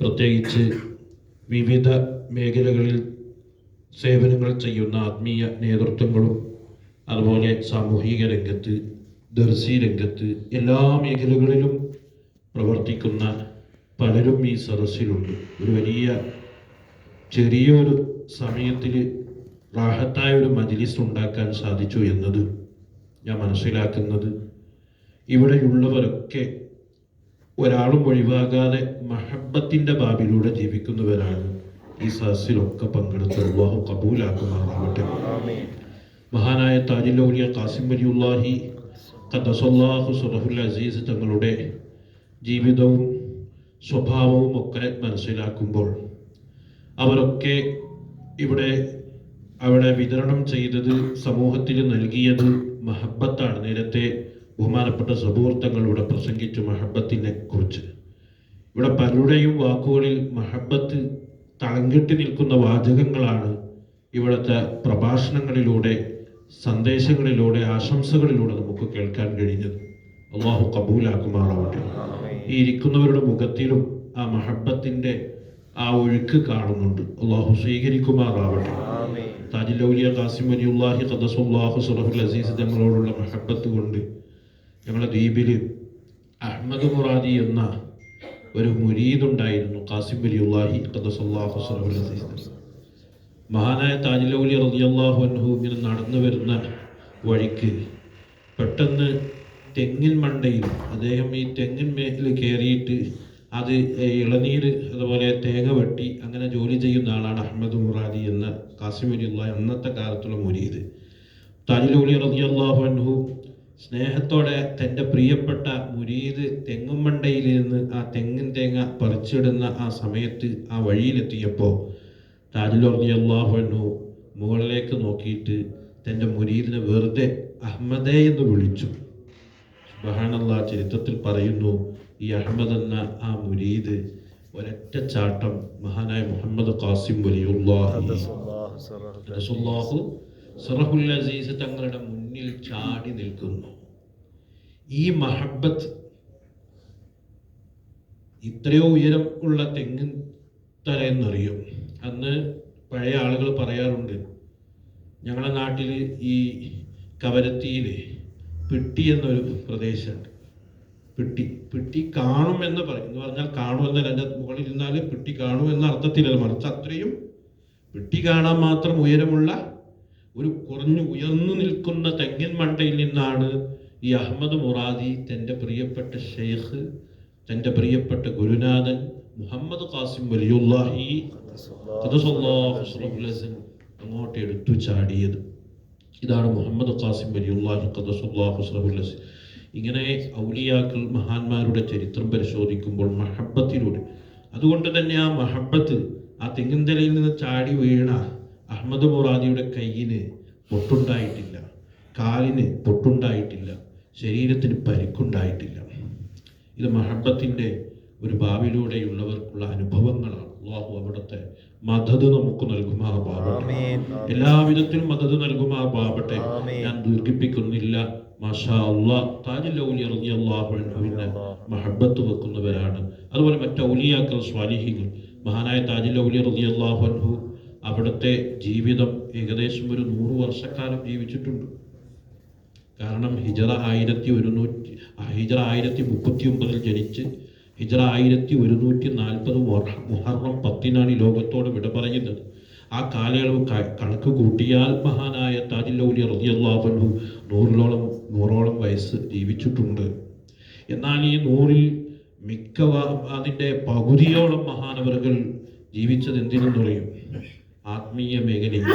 പ്രത്യേകിച്ച് വിവിധ മേഖലകളിൽ സേവനങ്ങൾ ചെയ്യുന്ന ആത്മീയ നേതൃത്വങ്ങളും അതുപോലെ സാമൂഹിക രംഗത്ത് ദർശി രംഗത്ത് എല്ലാ മേഖലകളിലും പ്രവർത്തിക്കുന്ന പലരും ഈ സദസ്സിലുണ്ട്. ഒരു വലിയ ചെറിയൊരു സമയത്തിൽ റാഹത്തായ ഒരു മജിലിസ് ഉണ്ടാക്കാൻ സാധിച്ചു എന്നത് ഞാൻ മനസ്സിലാക്കുന്നത്. ഇവിടെയുള്ളവരൊക്കെ ഒരാളും ഒഴിവാകാതെ മഹബത്തിന്റെ ബാബിലൂടെ ജീവിക്കുന്നവരാണ് ഈ സദസ്സിലൊക്കെ പങ്കെടുത്ത് വിവാഹം കബൂലാക്കുമാറാവട്ടെ മഹാനായ താജിലൗലിയ കാസിം വലിയുല്ലാഹി ഖദ്ദസല്ലാഹു സുറഹുൽ അസീസ് തങ്ങളുടെ ജീവിതവും സ്വഭാവവും ഒക്കെ മനസ്സിലാക്കുമ്പോൾ അവരൊക്കെ ഇവിടെ അവിടെ വിതരണം ചെയ്തത് സമൂഹത്തിന് നൽകിയത് മഹബത്താണ്. നേരത്തെ ബഹുമാനപ്പെട്ട സുഹൃത്തങ്ങളിലൂടെ പ്രസംഗിച്ചു മഹബത്തിനെ കുറിച്ച്. ഇവിടെ പലരുടെയും വാക്കുകളിൽ മഹബത്ത് തളങ്കിട്ട് നിൽക്കുന്ന വാചകങ്ങളാണ് ഇവിടുത്തെ പ്രഭാഷണങ്ങളിലൂടെ സന്ദേശങ്ങളിലൂടെ ആശംസകളിലൂടെ നമുക്ക് കേൾക്കാൻ കഴിഞ്ഞത്. അള്ളാഹു കബൂലാക്കുമാറാവട്ടെ. ഈ ഇരിക്കുന്നവരുടെ മുഖത്തിലും ആ മഹബത്തിന്റെ ആ ഒഴുക്ക് കാണുന്നുണ്ട്. അള്ളാഹു സ്വീകരിക്കുമാറാവട്ടെ. താജിലൗലിയ കാസിം വലിയുല്ലാഹി ഖദസുല്ലാഹു സുറഹുൽ അസീസ് തങ്ങളോടുള്ള മഹബത്ത് കൊണ്ട് ഞങ്ങളുടെ ദ്വീപിൽ അഹമ്മദ് മുറാദി എന്ന ഒരു മുരീദുണ്ടായിരുന്നു കാസിം അലി ഉള്ളാഹി സുറഹുൽ അസീസ് മഹാനായ താജിലൗലി റളിയല്ലാഹു അൻഹു ഇങ്ങനെ നടന്നു വരുന്ന വഴിക്ക് പെട്ടെന്ന് തെങ്ങിൻ മണ്ടയിൽ അദ്ദേഹം ഈ തെങ്ങിൻ മേഖല കയറിയിട്ട് അത് ഇളനീര് അതുപോലെ തേങ്ങ വെട്ടി അങ്ങനെ ജോലി ചെയ്യുന്ന ആളാണ് അഹമ്മദ് മുറാദി എന്ന കാസിം വലിയുള്ള അന്നത്തെ കാലത്തുള്ള മുരീദ്. താജിലൗലി റളിയല്ലാഹു അൻഹു സ്നേഹത്തോടെ തന്റെ പ്രിയപ്പെട്ട മുരീദ് തെങ്ങുമണ്ടയിൽ നിന്ന് ആ തെങ്ങിൻ തേങ്ങ പറിച്ചിടുന്ന ആ സമയത്ത് ആ വഴിയിലെത്തിയപ്പോൾ താജിലി അള്ളാഹുനു മുകളിലേക്ക് നോക്കിയിട്ട് തന്റെ മുരീദിനെ വെറുതെ അഹമ്മദേ എന്ന് വിളിച്ചു. സുബഹാനല്ലാ ചരിത്രത്തിൽ പറയുന്നു ഈ അഹമ്മദ് എന്ന ആ മുരീദ് ഒരൊറ്റ ചാട്ടം മഹാനായ മുഹമ്മദ് ഖാസിം വലിയുല്ലാഹി തങ്ങളുടെ സറഹുൽ അസീസ് തങ്ങളുടെ മുന്നിൽ ചാടി നിൽക്കുന്നു. ഈ മഹബത്ത് ഇത്രയോ ഉയരം ഉള്ള തെങ്ങിൻ തല എന്നറിയും അന്ന് പഴയ ആളുകൾ പറയാറുണ്ട് ഞങ്ങളുടെ നാട്ടിൽ ഈ കവരത്തിയിൽ പിട്ടി എന്നൊരു പ്രദേശമുണ്ട് പിട്ടി പിട്ടി കാണുമെന്ന് പറയും. എന്ന് പറഞ്ഞാൽ കാണുമെന്നല്ല എന്റെ മുകളിൽ ഇരുന്നാൽ പിട്ടി കാണുമെന്ന അർത്ഥത്തിലല്ല മറിച്ച് അത്രയും പിട്ടി കാണാൻ മാത്രം ഉയരമുള്ള ഒരു കുറഞ്ഞു ഉയർന്നു നിൽക്കുന്ന തെങ്ങിൻ മണ്ടയിൽ നിന്നാണ് ഈ അഹമ്മദ് മുറാദി തന്റെ പ്രിയപ്പെട്ട ഷെയ്ഖ് തന്റെ പ്രിയപ്പെട്ട ഗുരുനാഥൻ മുഹമ്മദ് ഖാസിം വലിയുല്ലാഹി അങ്ങോട്ട് എടുത്തു ചാടിയത്. ഇതാണ് മുഹമ്മദ് ഖാസിം വലിയുല്ലാഹി ഖദസല്ലാഹു അലൈഹി വസല്ലം ഇങ്ങനെ ഔലിയാക്കൾ മഹാന്മാരുടെ ചരിത്രം പരിശോധിക്കുമ്പോൾ മഹബത്തിലൂടെ അതുകൊണ്ട് തന്നെ ആ മഹബത്ത് ആ തെങ്ങിന്തലയിൽ നിന്ന് ചാടി വീണ അഹമ്മദ് മുറാദിയുടെ കയ്യിന് പൊട്ടുണ്ടായിട്ടില്ല കാലിന് പൊട്ടുണ്ടായിട്ടില്ല ശരീരത്തിന് പരിക്കുണ്ടായിട്ടില്ല. ഇത് മഹബത്തിന്റെ ഒരു ഭാവിയിലൂടെയുള്ളവർക്കുള്ള അനുഭവങ്ങളാണ്. അള്ളാഹു അവിടുത്തെ മദത് നമുക്ക് നൽകുമാറാവട്ടെ എല്ലാവിധത്തിലും മദത് നൽകുമാറാവട്ടെ ഞാൻ ദീർഘിപ്പിക്കുന്നില്ല. മാഷാ അള്ളാഹ് മഹബത്ത് വെക്കുന്നവരാണ്. അതുപോലെ മറ്റൗലിയാക്കൾ സ്വാലിഹികൾ മഹാനായ ഔലിയ റളിയല്ലാഹു അൻഹു അവിടുത്തെ ജീവിതം ഏകദേശം ഒരു നൂറ് വർഷക്കാലം ജീവിച്ചിട്ടുണ്ട്. കാരണം ഹിജറ ആയിരത്തി ഒരുന്നൂറ്റി ഹിജറ ആയിരത്തി മുപ്പത്തി ഒമ്പതിൽ ജനിച്ച് ഹിജറ ആയിരത്തി ഒരുന്നൂറ്റി നാൽപ്പത് മുഹറം പത്തിനാണ് ഈ ലോകത്തോട് വിട പറയുന്നത്. ആ കാലയളവ് കണക്ക് കൂട്ടിയാൽ മഹാനായ താജില്ലൗലി റളിയല്ലാഹു നൂറിലോളം നൂറോളം വയസ്സ് ജീവിച്ചിട്ടുണ്ട്. എന്നാൽ ഈ നൂറിൽ മിക്കവ അതിന്റെ പകുതിയോളം മഹാനവറുകൾ ജീവിച്ചത് എന്തിനെന്ന് പറയും? ആത്മീയ മേഖലയിൽ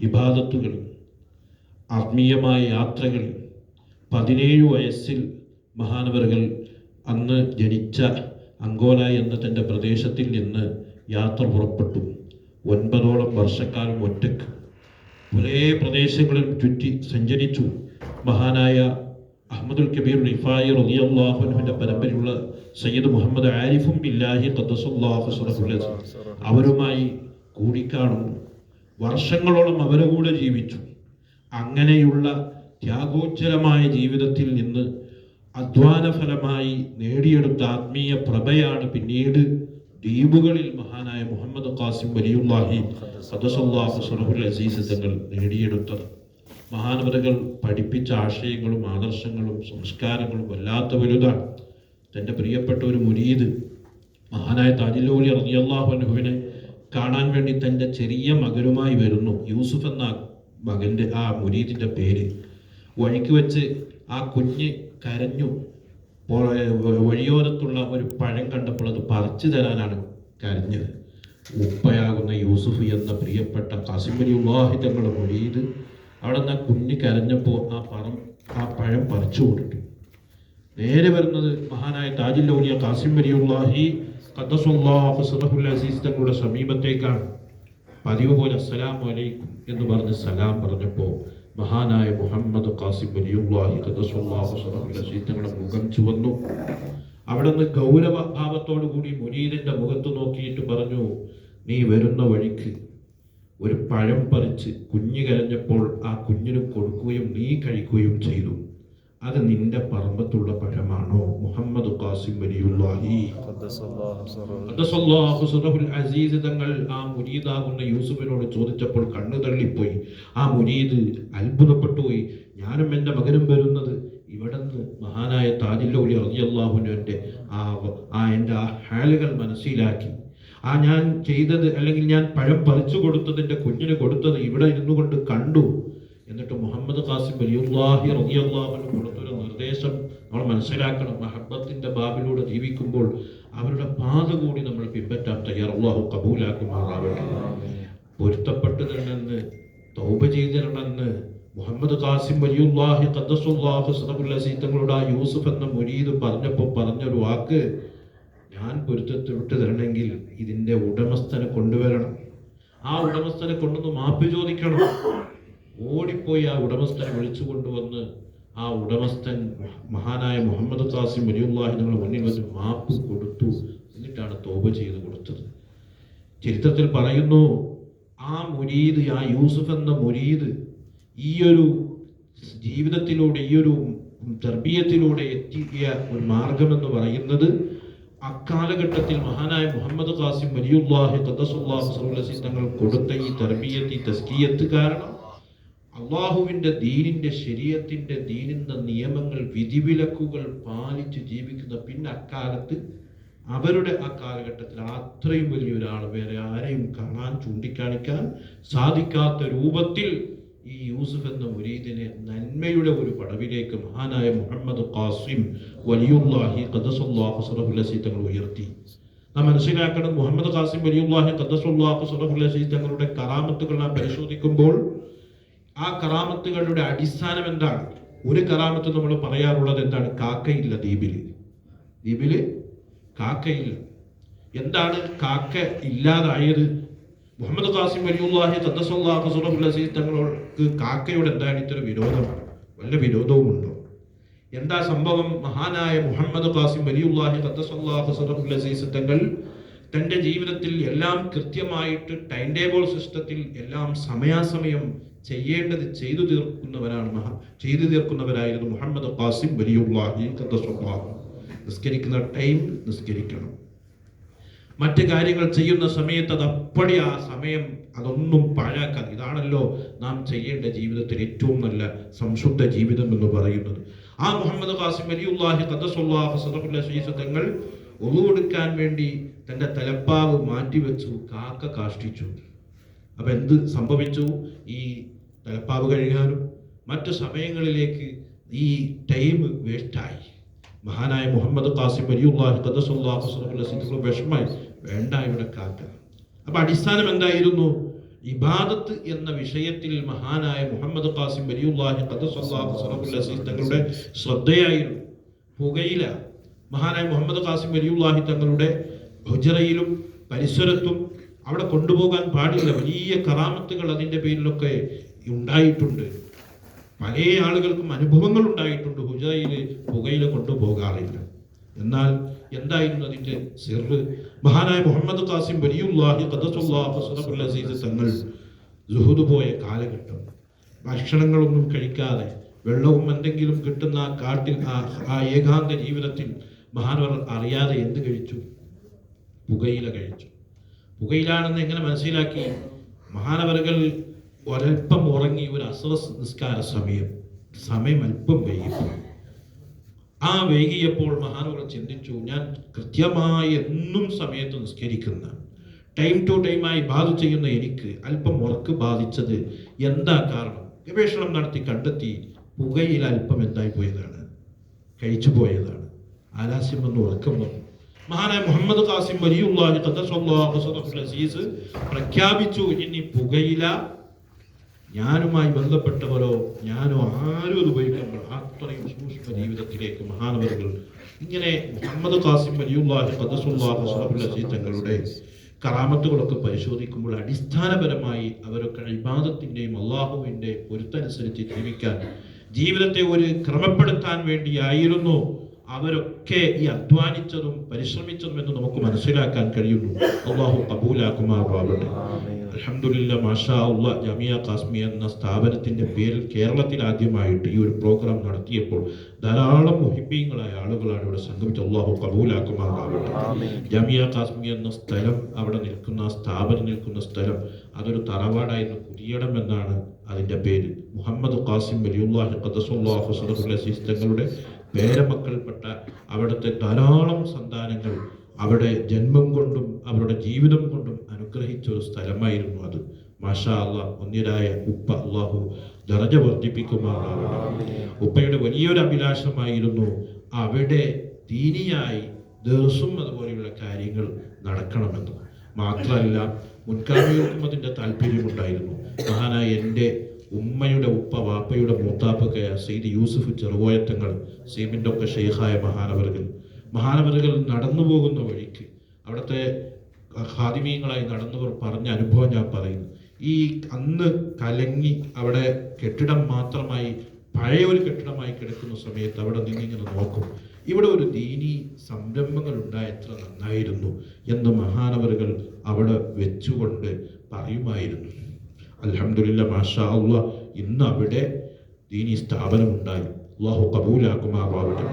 ഇബാദത്തുകൾ ആത്മീയമായ യാത്രകൾ പതിനേഴ് വയസ്സിൽ മഹാനവറുകൾ അന്ന് ജനിച്ച അങ്കോല എന്ന തന്റെ പ്രദേശത്തിൽ നിന്ന് യാത്ര പുറപ്പെട്ടു. ഒൻപതോളം വർഷക്കാലം ഒറ്റയ്ക്ക്. ഒരേ പ്രദേശങ്ങളിൽ ചുറ്റി സഞ്ചരിച്ചു. മഹാനായ അഹമ്മദുൽ കബീർ റിഫായി അള്ളാഹുനുവിന്റെ പരമ്പരയുള്ള സയ്യിദ് മുഹമ്മദ് ആരിഫും ബില്ലാഹി തദ്സുല്ലാഹു അവരുമായി കൂടിക്കാണുന്നു വർഷങ്ങളോളം അവരെ കൂടെ ജീവിച്ചു. അങ്ങനെയുള്ള ത്യാഗോജ്ജലമായ ജീവിതത്തിൽ നിന്ന് അധ്വാന ഫലമായി നേടിയെടുത്ത ആത്മീയ പ്രഭയാണ് പിന്നീട് ദ്വീപുകളിൽ മഹാനായ മുഹമ്മദ് ഖാസിം വലിയുല്ലാഹി സദസുല്ലാഹു സുറഹുൽ അസീസ് തങ്ങൾ നേടിയെടുത്തത്. മഹാനവതകൾ പഠിപ്പിച്ച ആശയങ്ങളും ആദർശങ്ങളും സംസ്കാരങ്ങളും വല്ലാത്ത വലുതാണ്. തന്റെ പ്രിയപ്പെട്ട ഒരു മുരീദ് മഹാനായ താജിലോലി അറിയാഹുവിനെ കാണാൻ വേണ്ടി തന്റെ ചെറിയ മകനുമായി വരുന്നു. യൂസുഫ് എന്ന മകന്റെ ആ മുരീദിന്റെ പേര്. വഴിക്ക് വെച്ച് ആ കുഞ്ഞ് കരഞ്ഞു. വഴിയോരത്തുള്ള ഒരു പഴം കണ്ടപ്പോൾ അത് പറിച്ചു തരാനാണ് കരഞ്ഞത്. ഉപ്പയാകുന്ന യൂസുഫ് എന്ന പ്രിയപ്പെട്ട കാസിമലി വിവാഹിതങ്ങളുടെ മൊഴിയത് അവിടെ നിന്ന് ആ കുഞ്ഞ് കരഞ്ഞപ്പോൾ ആ പറം ആ പഴം പറിച്ചു കൊടുത്തു. നേരെ വരുന്നത് മഹാനായ താജില്ലൗലിയ കാസിം വലിയുള്ളാഹി അസീസ് തങ്ങളുടെ സമീപത്തേക്കാണ്. പതിവ് പോലെ അസ്സലാമു അലൈക്കും എന്ന് പറഞ്ഞ് സലാം പറഞ്ഞപ്പോൾ മഹാനായ മുഹമ്മദ് കാസിം വലിയുള്ളാഹി അസീസ് തങ്ങളുടെ മുഖം ചുവന്നു. അവിടെ നിന്ന് ഗൗരവ ഭാവത്തോടു കൂടി മുനീദിന്റെ മുഖത്ത് നോക്കിയിട്ട് പറഞ്ഞു നീ വരുന്ന വഴിക്ക് ഒരു പഴം പറിച്ച് കുഞ്ഞ് കരഞ്ഞപ്പോൾ ആ കുഞ്ഞിന് കൊടുക്കുകയും നീ കഴിക്കുകയും ചെയ്തു. അത് നിന്റെ പറമ്പത്തുള്ള പഴമാണോ? മുഹമ്മദ് ഖാസിം അസീസ് തങ്ങൾ ആ മുരീദാകുന്ന യൂസുഫിനോട് ചോദിച്ചപ്പോൾ കണ്ണു തള്ളിപ്പോയി. ആ മുരീദ് അത്ഭുതപ്പെട്ടു പോയി. ഞാനും എന്റെ മകനും വരുന്നത് ഇവിടെ നിന്ന് മഹാനായ താജില്ലൂലി റളിയല്ലാഹുവിന്റെ ആ ആ എന്റെ ആ ഹാലുകൾ മനസ്സിലാക്കി. ആ ഞാൻ ചെയ്തത് അല്ലെങ്കിൽ ഞാൻ പഴം പറിച്ചു കൊടുത്തതിന്റെ കുഞ്ഞിന് കൊടുത്തത് ഇവിടെ ഇരുന്നു കൊണ്ട്. കണ്ടു എന്നിട്ട് മുഹമ്മദ് ഖാസിം വലിയുല്ലാഹി റളിയല്ലാഹുവിന് നിർദ്ദേശം നമ്മൾ മനസ്സിലാക്കണം. മഹബത്തിന്റെ ബാബിലൂടെ ജീവിക്കുമ്പോൾ അവരുടെ പാത കൂടി നമ്മൾ പിൻപറ്റാൻ തയ്യാർ കബൂലാക്കുമാറാവട്ടെ. പൊരുത്തപ്പെട്ടു തരണമെന്ന് തൗബ ചെയ്തിരണമെന്ന് മുഹമ്മദ് കാസിം വലിയുല്ലാഹി ഖദ്ദസുല്ലാഹു അസീസ് തങ്ങളുടെ ആ യൂസുഫ് എന്ന മുരീദ് പറഞ്ഞപ്പോൾ പറഞ്ഞൊരു വാക്ക് ഞാൻ പൊരുത്തത്തിൽ വിട്ടു തരണമെങ്കിൽ ഇതിന്റെ ഉടമസ്ഥനെ കൊണ്ടുവരണം. ആ ഉടമസ്ഥനെ കൊണ്ടുവന്ന് മാപ്പ് ചോദിക്കണം. ഓടിപ്പോയി ആ ഉടമസ്ഥനെ വിളിച്ചു കൊണ്ടുവന്ന് ആ ഉടമസ്ഥൻ മഹാനായ മുഹമ്മദ് താസിം നിങ്ങളുടെ മുന്നിൽ വെച്ച് മാപ്പ് കൊടുത്തു. എന്നിട്ടാണ് തോപ ചെയ്ത് കൊടുത്തത്. ചരിത്രത്തിൽ പറയുന്നു ആ മുരീദ് ആ യൂസുഫ് എന്ന മുരീദ് ഈയൊരു ജീവിതത്തിലൂടെ ഈയൊരു തർബീയത്തിലൂടെ എത്തിയ ഒരു മാർഗമെന്ന് പറയുന്നത് അക്കാലഘട്ടത്തിൽ മഹാനായ മുഹമ്മദ് ഖാസിം വലിയുല്ലാഹി സല്ലല്ലാഹു തങ്ങൾ കൊടുത്ത ഈ തർബീയത്ത് ഈ തസ്കിയത്ത് കാരണം അള്ളാഹുവിന്റെ ദീനിന്റെ ശരീരത്തിന്റെ ദീനിന്റെ നിയമങ്ങൾ വിധിവിലക്കുകൾ പാലിച്ച് ജീവിക്കുന്ന പിന്നെ അക്കാലത്ത് അവരുടെ ആ കാലഘട്ടത്തിൽ അത്രയും വലിയൊരാൾ വേറെ ആരെയും കാണാൻ ചൂണ്ടിക്കാണിക്കാൻ സാധിക്കാത്ത രൂപത്തിൽ ഈ യൂസുഫ് എന്ന മുരീദിനെ നന്മയുടെ ഒരു പടവിലേക്ക് മഹാനായ മുഹമ്മദ് ഖാസിം വലിയുല്ലാഹി ഖദസുല്ലാഹു സറഹുല്ലസി തങ്ങൾ ഉയർത്തി. നാം മനസ്സിലാക്കണം മുഹമ്മദ് ഖാസിം വലിയുല്ലാഹി ഖദസുല്ലാഹു സറഹുല്ലസി തങ്ങളുടെ കറാമത്തുകൾ നാം പരിശോധിക്കുമ്പോൾ ആ കറാമത്തുകളുടെ അടിസ്ഥാനം എന്താണ്? ഒരു കറാമത്ത് നമ്മൾ പറയാറുള്ളത് എന്താണ്? കാക്കയില്ല ദ്വീപിൽ. ദ്വീപിൽ കാക്കയില്ല. എന്താണ് കാക്ക ഇല്ലാതായത്? മുഹമ്മദ് ഖാസിം വലിയുല്ലാഹി ഖദ്ദസുല്ലാഹു സുറഹുൽ അസീസ് തങ്ങൾക്ക് കാക്കയോട് എന്താണ് ഇത്ര വിരോധമാണ്? വല്ല വിരോധവുമുണ്ടോ? എന്താ സംഭവം? മഹാനായ മുഹമ്മദ് ഖാസിം വലിയുല്ലാഹി അസീസ് തങ്ങൾ തന്റെ ജീവിതത്തിൽ എല്ലാം കൃത്യമായിട്ട് ടൈം ടേബിൾ സിസ്റ്റത്തിൽ എല്ലാം സമയാസമയം ചെയ്യേണ്ടത് ചെയ്തു തീർക്കുന്നവരാണ് മഹാ ചെയ്തു തീർക്കുന്നവരായിരുന്നു മുഹമ്മദ് ഖാസിം വലിയുള്ളാഹി ഖദ്ദസുല്ലാഹു നിസ്കരിക്കുന്ന ടൈം നിസ്കരിക്കണം. മറ്റ് കാര്യങ്ങൾ ചെയ്യുന്ന സമയത്ത് അത് അപ്പടി ആ സമയം അതൊന്നും പാഴാക്കാൻ ഇതാണല്ലോ നാം ചെയ്യേണ്ട ജീവിതത്തിൽ ഏറ്റവും നല്ല സംശുദ്ധ ജീവിതം എന്ന് പറയുന്നത്. ആ മുഹമ്മദ് ഖാസിം വലിയുള്ളാഹി ഖദ്ദസുല്ലാഹു സദഖുല്ല അസീസ് തങ്ങൾ ഒളു കൊടുക്കാൻ വേണ്ടി തന്റെ തലപ്പാവ് മാറ്റിവെച്ചു കാക്ക കാഷ്ടിച്ചു. അപ്പൊ എന്ത് സംഭവിച്ചു? ഈ തലപ്പാവ് കഴുകാനും മറ്റു സമയങ്ങളിലേക്ക് ഈ ടൈം വേസ്റ്റായി മഹാനായ മുഹമ്മദ് ഖാസിം അലിയുള്ള വിഷമായി. വേണ്ട ഇവിടെ കാക്ക. അപ്പൊ അടിസ്ഥാനം എന്തായിരുന്നു? ഇബാദത്ത് എന്ന വിഷയത്തിൽ മഹാനായ മുഹമ്മദ് ഖാസിം വലിയുല്ലാഹി അസീസ് തങ്ങളുടെ ശ്രദ്ധയായിരുന്നു. പുകയില. മഹാനായ മുഹമ്മദ് ഖാസിം വലിയുല്ലാഹി തങ്ങളുടെ ഹുജറയിലും പരിസരത്തും അവിടെ കൊണ്ടുപോകാൻ പാടില്ല. വലിയ കറാമത്തുകൾ അതിന്റെ പേരിലൊക്കെ ഉണ്ടായിട്ടുണ്ട്. പല ആളുകൾക്കും അനുഭവങ്ങൾ ഉണ്ടായിട്ടുണ്ട്. ഹുജയിൽ പുകയില കൊണ്ടുപോകാറില്ല. എന്നാൽ എന്തായിരുന്നു അതിന്റെ സിറ് മഹാനായ മുഹമ്മദ് ഖാസിം വലിയുല്ലാഹി അസീസ് തങ്ങൾ സുഹുദ് പോയ കാലഘട്ടം. ഭക്ഷണങ്ങളൊന്നും കഴിക്കാതെ വെള്ളവും എന്തെങ്കിലും കിട്ടുന്ന കാട്ടിൽ ആ ഏകാന്ത ജീവിതത്തിൽ മഹാനവർ അറിയാതെ എന്ത് കഴിച്ചു? പുകയില കഴിച്ചു. പുകയിലാണെന്ന് എങ്ങനെ മനസ്സിലാക്കി? മഹാനവറുകൾ ഒരൽപ്പം ഉറങ്ങി ഒരു അസ്ര നിസ്കാര സമയം സമയം അല്പം വൈകിപ്പോയി. ആ വൈകിയപ്പോൾ മഹാനവർ ചിന്തിച്ചു ഞാൻ കൃത്യമായി എന്നും സമയത്ത് നിസ്കരിക്കുന്ന ടൈം ടു ടൈമായി ബാധ ചെയ്യുന്ന എനിക്ക് അല്പം ഉറക്ക് ബാധിച്ചത് എന്താ കാരണം? ഗവേഷണം നടത്തി കണ്ടെത്തി പുകയിൽ അല്പം എന്തായി പോയതാണ്? കഴിച്ചു പോയതാണ്. ആലാസ്യം വന്ന് ഉറക്കം വന്നു. മഹാനായ മുഹമ്മദ് ഖാസിം വലിയുള്ള പ്രഖ്യാപിച്ചു ഇനി പുകയില ഞാനുമായി ബന്ധപ്പെട്ടവരോ ഞാനോ ആരും ഉപയോഗിക്കുമ്പോൾ അത്രയും സൂക്ഷ്മ ജീവിതത്തിലേക്ക് മഹാനവരുകൾ. ഇങ്ങനെ മുഹമ്മദ് ഖാസിം അലിയുള്ളാഹി ഖദ്ദസുല്ലാഹു സദഖുൽ അസീസ് തങ്ങളുടെ കറാമത്തുകളൊക്കെ പരിശോധിക്കുമ്പോൾ അടിസ്ഥാനപരമായി അവരൊക്കെ ഇബാദത്തിന്റെയും അള്ളാഹുവിന്റെ പൊരുത്തനുസരിച്ച് ജീവിക്കാൻ ജീവിതത്തെ ഒരു ക്രമപ്പെടുത്താൻ വേണ്ടിയായിരുന്നു അവരൊക്കെ ഈ അധ്വാനിച്ചതും പരിശ്രമിച്ചതും എന്ന് നമുക്ക് മനസ്സിലാക്കാൻ കഴിയുന്നു. അള്ളാഹു കബൂലാക്കുമാറാവട്ടെ അലഹമുല്ല മാഷാ ഉള്ള ജമിയ കാസ്മി എന്ന സ്ഥാപനത്തിന്റെ പേരിൽ കേരളത്തിൽ ആദ്യമായിട്ട് ഈ ഒരു പ്രോഗ്രാം നടത്തിയപ്പോൾ ധാരാളം മുഹിബീങ്ങളായ ആളുകളാണ് ഇവിടെ സംഗമിച്ച് അള്ളാഹു കബൂലാക്കുമാറാവട്ടെ ജമിയ കാസ്മി എന്ന സ്ഥലം അവിടെ നിൽക്കുന്ന സ്ഥാപനം നിൽക്കുന്ന സ്ഥലം അതൊരു തറവാടായിരുന്നു. പുതിയടം എന്നാണ് അതിന്റെ പേര്. മുഹമ്മദ് ഖാസിം വലിയുല്ലാഹി അസീസ് തങ്ങളുടെ പേരമക്കൾപ്പെട്ട അവിടുത്തെ ധാരാളം സന്താനങ്ങൾ അവിടെ ജന്മം കൊണ്ടും അവരുടെ ജീവിതം കൊണ്ടും അനുഗ്രഹിച്ച ഒരു സ്ഥലമായിരുന്നു അത്. മാഷാ അള്ളാഹ് ഒന്നിരായ ഉപ്പ അള്ളാഹു ദറജ വർദ്ധിപ്പിക്കുമാറാവണം ഉപ്പയുടെ വലിയൊരു അഭിലാഷമായിരുന്നു അവിടെ ദീനിയായി ദിവസവും അതുപോലെയുള്ള കാര്യങ്ങൾ നടക്കണമെന്ന്. മാത്രമല്ല മുൻകാമികൾക്കും അതിന്റെ താല്പര്യമുണ്ടായിരുന്നു. മഹാനായ എന്റെ ഉമ്മയുടെ ഉപ്പ വാപ്പയുടെ മൂത്താപ്പൊക്കെ സെയ്ദ് യൂസുഫ് ചെറുപോയത്തങ്ങൾ സീമിന്റെ ഒക്കെ ഷെയ്ഖായ മഹാനവറുകൾ. മഹാനവറുകൾ നടന്നു പോകുന്ന വഴിക്ക് അവിടുത്തെ ഹാദിമീങ്ങളായി നടന്നവർ പറഞ്ഞ അനുഭവം ഞാൻ പറയുന്നു. ഈ അന്ന് കലങ്ങി അവിടെ കെട്ടിടം മാത്രമായി പഴയ ഒരു കെട്ടിടമായി കിടക്കുന്ന സമയത്ത് അവിടെ നിന്നിങ്ങനെ നോക്കും. ഇവിടെ ഒരു ദീനി സംരംഭങ്ങൾ ഉണ്ടായ എത്ര നന്നായിരുന്നു എന്ന് മഹാനവറുകൾ അവിടെ വെച്ചുകൊണ്ട് പറയുമായിരുന്നു. അലഹമില്ല മാഷാ അള്ളാഹ് ഇന്ന് അവിടെ ദീനി സ്ഥാപനം ഉണ്ടായി അള്ളാഹു കബൂലാക്കുമാറാവട്ടെ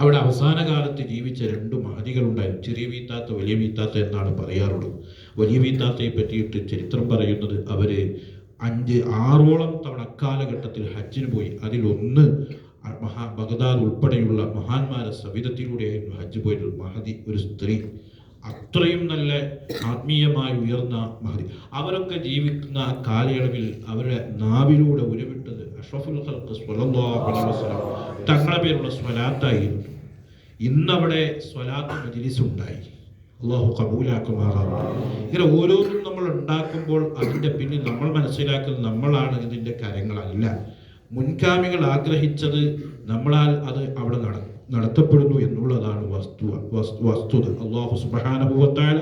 അവിടെ അവസാന കാലത്ത് ജീവിച്ച രണ്ട് മഹതികളുണ്ടായിരുന്നു ചെറിയ വീത്താത്ത വലിയ വീത്താത്ത എന്നാണ് പറയാറുള്ളത്. വലിയ വീത്താത്തയെ പറ്റിയിട്ട് ചരിത്രം പറയുന്നത് അവർ അഞ്ച് ആറോളം തവണ കാലഘട്ടത്തിൽ ഹജ്ജിന് പോയി. അതിലൊന്ന് മഹാ ബഗദാദ് ഉൾപ്പെടെയുള്ള മഹാന്മാരെ സവിധത്തിലൂടെയായിരുന്നു ഹജ്ജ് പോയിട്ടുള്ള മഹതി ഒരു സ്ത്രീ. അത്രയും നല്ല ആത്മീയമായി ഉയർന്ന മഹതി. അവരൊക്കെ ജീവിക്കുന്ന കാലയളവിൽ അവരുടെ നാവിലൂടെ ഉരുവിട്ടത് അഷ്റഫുൽ ഹൽക്ക് വസല്ലം തങ്ങളുടെ പേരുള്ള സ്വലാത്തായിരുന്നു ഇന്നവിടെ സ്വലാത്ത് മജിലിസ് ഉണ്ടായി അള്ളാഹു കബൂലാക്കുമാറാവുന്നു ഇങ്ങനെ ഓരോന്നും നമ്മൾ ഉണ്ടാക്കുമ്പോൾ അതിന്റെ പിന്നിൽ നമ്മൾ മനസ്സിലാക്കുന്നത് നമ്മളാണ് ഇതിന്റെ കാര്യങ്ങളല്ല. മുൻകാമികൾ ആഗ്രഹിച്ചത് നമ്മളാൽ അത് അവിടെ നട നടത്തപ്പെടുന്നു എന്നുള്ളതാണ് വസ്തു വസ്തു വസ്തുത. അള്ളാഹു സുബാനുഭവത്തായ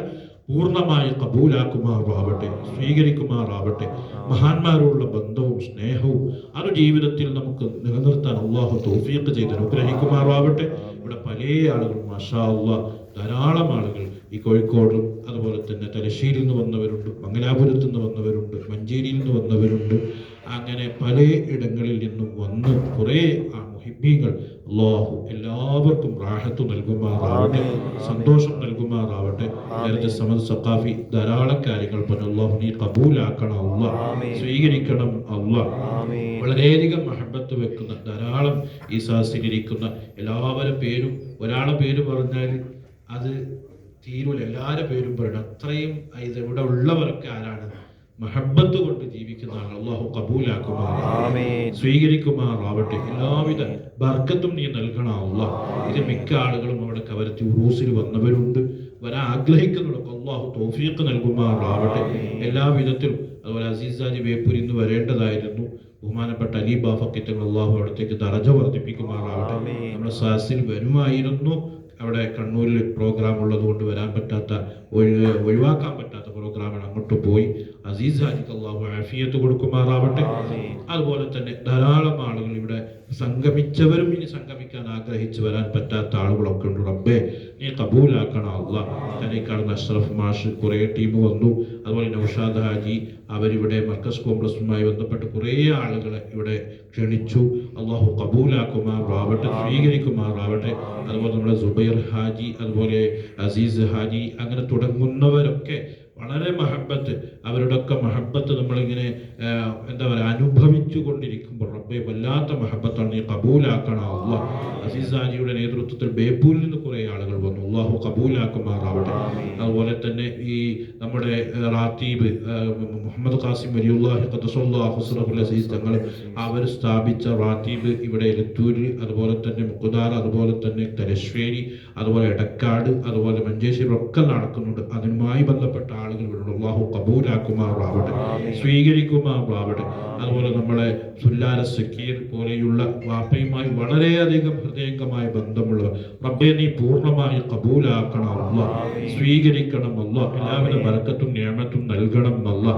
പൂർണമായി കബൂലാക്കുമാറാവട്ടെ സ്വീകരിക്കുമാറാവട്ടെ. മഹാന്മാരോടുള്ള ബന്ധവും സ്നേഹവും അത് ജീവിതത്തിൽ നമുക്ക് നിലനിർത്താൻ അള്ളാഹു തൗഫീഖ് ചെയ്ത് അനുഗ്രഹിക്കുമാറാവട്ടെ. ഇവിടെ പല ആളുകളും മഷാ അള്ളാഹ് ധാരാളം ആളുകൾ ഈ കോഴിക്കോടും അതുപോലെ തന്നെ തലശ്ശേരിയിൽ നിന്ന് വന്നവരുണ്ട് മംഗലാപുരത്ത് നിന്ന് വന്നവരുണ്ട് മഞ്ചേരിയിൽ നിന്ന് വന്നവരുണ്ട്. അങ്ങനെ പല ഇടങ്ങളിൽ നിന്നും വന്ന് കുറേ ആ മുഹിബീങ്ങൾ അള്ളാഹു എല്ലാവർക്കും റാഹത്ത് നൽകുമാറാവട്ടെ സന്തോഷം നൽകുമാറാവട്ടെ. നേരത്തെ സമദ് സഖാഫി ധാരാളം കാര്യങ്ങൾ പറഞ്ഞു. അള്ളാഹു നീ കബൂലാക്കണം അല്ല സ്വീകരിക്കണം അല്ല വളരെയധികം മഹബത്ത് വെക്കുന്ന ധാരാളം ഈ സ്വീകരിക്കുന്ന എല്ലാവരുടെ പേരും ഒരാളെ പേര് പറഞ്ഞാൽ അത് തീരുമല്ല എല്ലാവരുടെ പേരും പറയണം. അത്രയും ഇത് ഇവിടെ ഉള്ളവരൊക്കെ ആരാണ്? മഹബത്ത് കൊണ്ട് ജീവിക്കുന്ന ആൾ അള്ളാഹു കബൂലാക്കുമാറാവട്ടെ സ്വീകരിക്കുമാറാവട്ടെ. എല്ലാവിധ ബർക്കത്തും നീ നൽകണം അള്ളാഹ് ഇത് മിക്ക ആളുകളും അവിടെ കവരത്തി ഉറൂസിൽ വന്നവരുണ്ട്. വരാൻ ആഗ്രഹിക്കുന്നവർക്ക് അള്ളാഹു തോഫീക്ക് നൽകുമാറാവട്ടെ. എല്ലാ വിധത്തിലും അതുപോലെ അസീസാജി വേപ്പൂരി ഇന്ന് വരേണ്ടതായിരുന്നു. ബഹുമാനപ്പെട്ട അലി ബാഫക്കിറ്റങ്ങൾ അള്ളാഹു അവിടത്തേക്ക് ദറജ വർദ്ധിപ്പിക്കുമാറാവട്ടെ. നമ്മുടെ സാസിൽ വരുമായിരുന്നു. അവിടെ കണ്ണൂരിൽ പ്രോഗ്രാം ഉള്ളത് കൊണ്ട് വരാൻ പറ്റാത്ത ഒഴി ഒഴിവാക്കാൻ പറ്റാത്ത പ്രോഗ്രാമാണ് അങ്ങോട്ട് പോയി. അസീസ് ഹാജിക്ക് അള്ളാഹു ആഫിയത്ത് കൊടുക്കുമാറാവട്ടെ അതുപോലെ തന്നെ ധാരാളം ആളുകൾ ഇവിടെ സംഗമിച്ചവരും ഇനി സംഗമിക്കാൻ ആഗ്രഹിച്ചു വരാൻ പറ്റാത്ത ആളുകളൊക്കെ ഉണ്ട് റബ്ബേ. നീ കബൂലാക്കണം അല്ല കനേക്കാട് അഷ്റഫ് മാഷ് കുറേ ടീം വന്നു. അതുപോലെ നൗഷാദ് ഹാജി അവരിവിടെ മർക്കസ് കോംപ്ലക്സുമായി ബന്ധപ്പെട്ട് കുറേ ആളുകളെ ഇവിടെ ക്ഷണിച്ചു. അള്ളാഹു കബൂലാക്കുമാറാവട്ടെ സ്വീകരിക്കുമാറാവട്ടെ. അതുപോലെ നമ്മുടെ സുബൈർ ഹാജി അതുപോലെ അസീസ് ഹാജി അങ്ങനെ തുടങ്ങുന്നവരൊക്കെ വളരെ മഹബത്ത് അവരുടെയൊക്കെ മഹബത്ത് നമ്മളിങ്ങനെ എന്താ പറയുക അനുഭവിച്ചു കൊണ്ടിരിക്കുമ്പോൾ റബ്ബെ വല്ലാത്ത മഹബത്താണ് നീ കബൂലാക്കണം അള്ളാഹ് അസീസാനിയുടെ നേതൃത്വത്തിൽ ബേപ്പൂരിൽ നിന്ന് കുറെ ആളുകൾ വന്നു. അള്ളാഹു കബൂലാക്കുമാറാവട്ടെ. അതുപോലെ തന്നെ ഈ നമ്മുടെ റാത്തീബ് മുഹമ്മദ് ഖാസിം വലിയുല്ലാഹി അസീസ് തങ്ങൾ അവർ സ്ഥാപിച്ച റാത്തീബ് ഇവിടെ എലത്തൂര് അതുപോലെ തന്നെ മുക്കുദാർ അതുപോലെ തന്നെ തലശ്ശേരി അതുപോലെ എടക്കാട് അതുപോലെ മഞ്ചേശ്വരി ഒക്കെ നടക്കുന്നുണ്ട്. അതിനുമായി ബന്ധപ്പെട്ട ആളുകൾ ഇവിടെ അള്ളാഹു കബൂലാക്കുമാറാവട്ടെ സ്വീകരിക്കുമാറാവട്ടെ അതുപോലെ നമ്മളെ സുല്ലാല സക്കീർ പോലെയുള്ള വാപ്പയുമായി വളരെയധികം ഹൃദയംഗമായ ബന്ധമുള്ള റബ്ബെ നീ പൂർണമായി കബൂലാക്കണം അല്ല സ്വീകരിക്കണം അല്ല എല്ലാവരും ബർക്കത്തും നിയമത്തും നൽകണം അല്ല